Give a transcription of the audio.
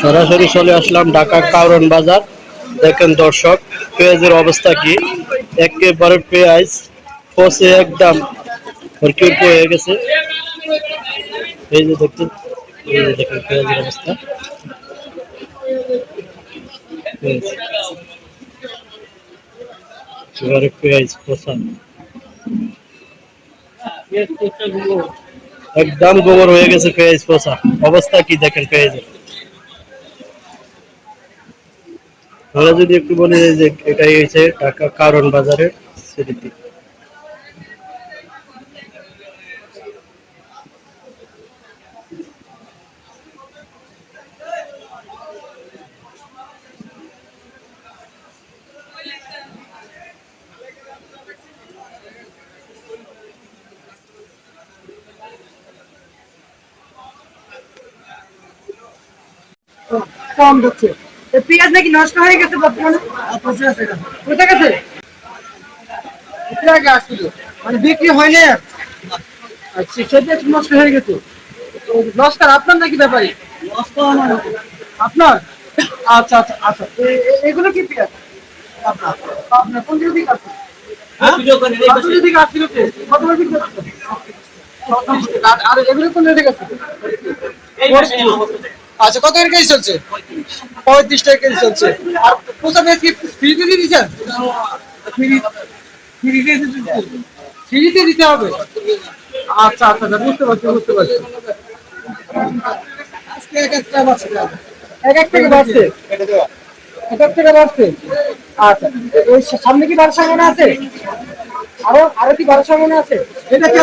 সরাসরি চলে আসলাম ঢাকা কাউরন বাজার। দেখেন দর্শক, পেঁয়াজের অবস্থা কি? একেবারে পেঁয়াজ পচে একদম হরকির হয়ে গেছে। দেখেন পেঁয়াজের অবস্থা। পেঁয়াজ পচা একদম গোবর হয়ে গেছে পেঁয়াজ পচা অবস্থা কি দেখেন পেঁয়াজের? আমরা যদি একটু বলি যে এটাই হয়েছে ঢাকা কারণ বাজারের স্মৃতি কম হচ্ছে তো পেঁয়াজ নাকি নষ্ট হয়ে গেছে বর্তমানে? কোথা গেছে? একটু আগে আসছিল মানে বিক্রি হয় না আচ্ছা সেটা নষ্ট হয়ে গেছে। নমস্কার আপনার নাকি ব্যাপারী? আপনার? আচ্ছা আচ্ছা আচ্ছা। এগুলো কি পেঁয়াজ? আপনার। আপনার কোন দিকে আছে কোন দিকে আচ্ছা কত টাকা কেজি চলছে পঁয়ত্রিশ টাকা কেজি চলছে। কি ফ্রিতে দিয়ে দিচ্ছেন? ফ্রিতে দিতে হবে। আচ্ছা আচ্ছা আচ্ছা, বুঝতে পারছি বুঝতে পারছি। এক এক এক বাড়ছে? এক আচ্ছা সামনে কি আছে? আরও আরও কি বাড়ার সম্ভাবনা আছে? এটা কি